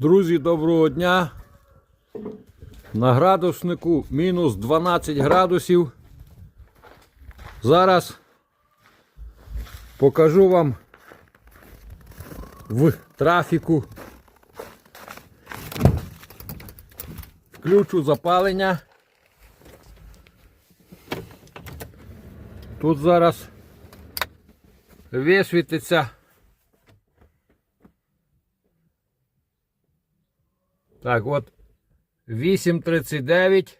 Друзі, доброго дня. На градуснику мінус 12 градусів. Зараз покажу вам в трафіку. Включу запалення. Тут зараз висвітиться. Так, от 8.39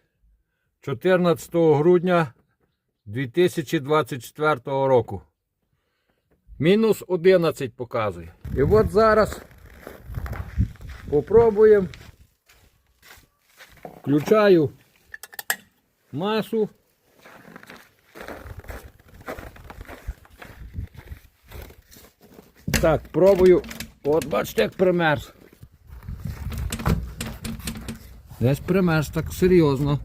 14 грудня 2024 року. Мінус 11 показує. І от зараз попробуємо. Включаю масу. Так, пробую. От бачите, як примерз. Десь примерз так серйозно.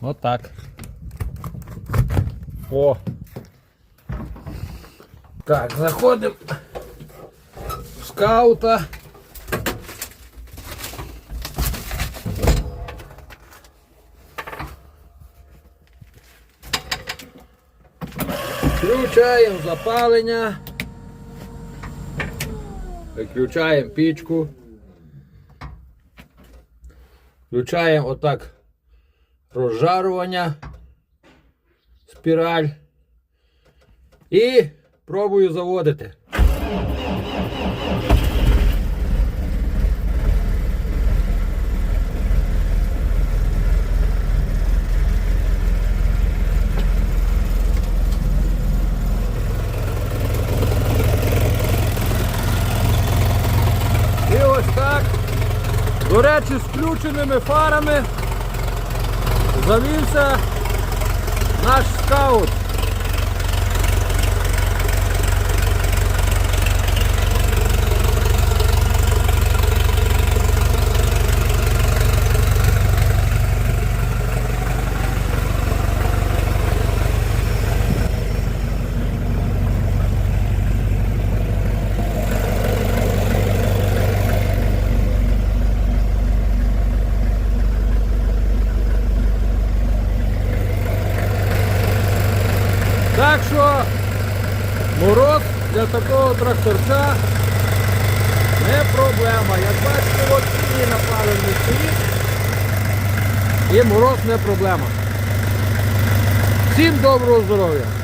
Отак. О. Так, заходимо в скаута. Включаємо запалення. Виключаємо пічку. Включаємо отак розжарування, спіраль. І пробую заводити. І ось так. До речі, з включеними фарами завівся наш скаут. Так що мороз для такого тракторця не проблема. Як бачите, от сіні напалений стоїть. І мороз не проблема. Всім доброго здоров'я!